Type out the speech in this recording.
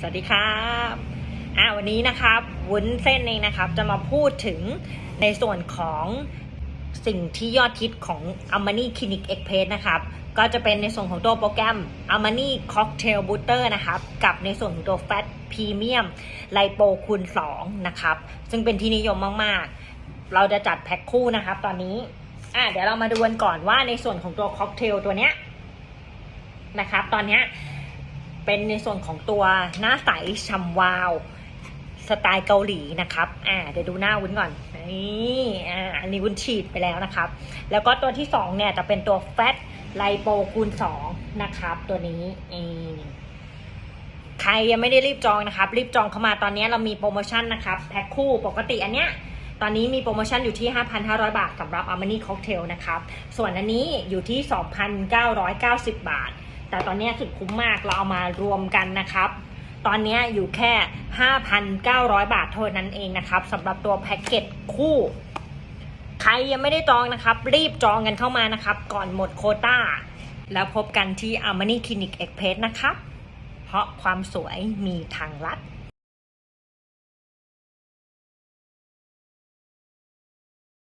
สวัสดีครับอ่าวันนี้นะครับวุ้นเส้นเองนะครับ จะมาพูดถึงในส่วนของสิ่งที่ยอดฮิตของ a m a n i Clinic Express นะครับ ก็จะเป็นในส่วนของตัวโปรแกรม a m a n i Cocktail Booster นะครับ กับในส่วนของตัว Fat Premium ไลโปคูณ2นะครับ ซึ่งเป็นที่นิยมมาก ๆ เราจะจัดแพ็คคู่นะครับ ตอนนี้อะเดี๋ยวเรามาดูกันก่อนว่าในส่วนของตัวค็อกเทลตัวเนี้ยนะครับ ตอนเนี้ย เป็นในส่วนของตัวหน้าใสฉ่ำวาวสไตล์เกาหลีนะครับ อ่า เดี๋ยวดูหน้าวุ้นก่อน นี่ อ่า อันนี้วุ้นฉีดไปแล้วนะครับ แล้วก็ตัวที่สองเนี่ยจะเป็นตัวแฟตไลโปคูณสองนะครับ ตัวนี้ใครยังไม่ได้รีบจองนะครับ รีบจองเข้ามาตอนนี้เรามีโปรโมชั่นนะครับ แพ็คคู่ปกติอันเนี้ย ตอนนี้มีโปรโมชั่นอยู่ที่ 5,500 บาทสำหรับ a m a n i Cocktail นะครับ ส่วนอันนี้อยู่ที่ 2,990 บาท แต่ตอนนี้สุดคุ้มมากเราเอามารวมกันนะครับ ตอนนี้อยู่แค่ 5,900 บาทเท่านั้นเองนะครับสำหรับตัวแพ็กเกจคู่ ใครยังไม่ได้จองนะครับ รีบจองกันเข้ามานะครับ ก่อนหมดโคตา้า แล้วพบกันที่ a m a n i Clinic Express นะครับ เพราะความสวยมีทางลัด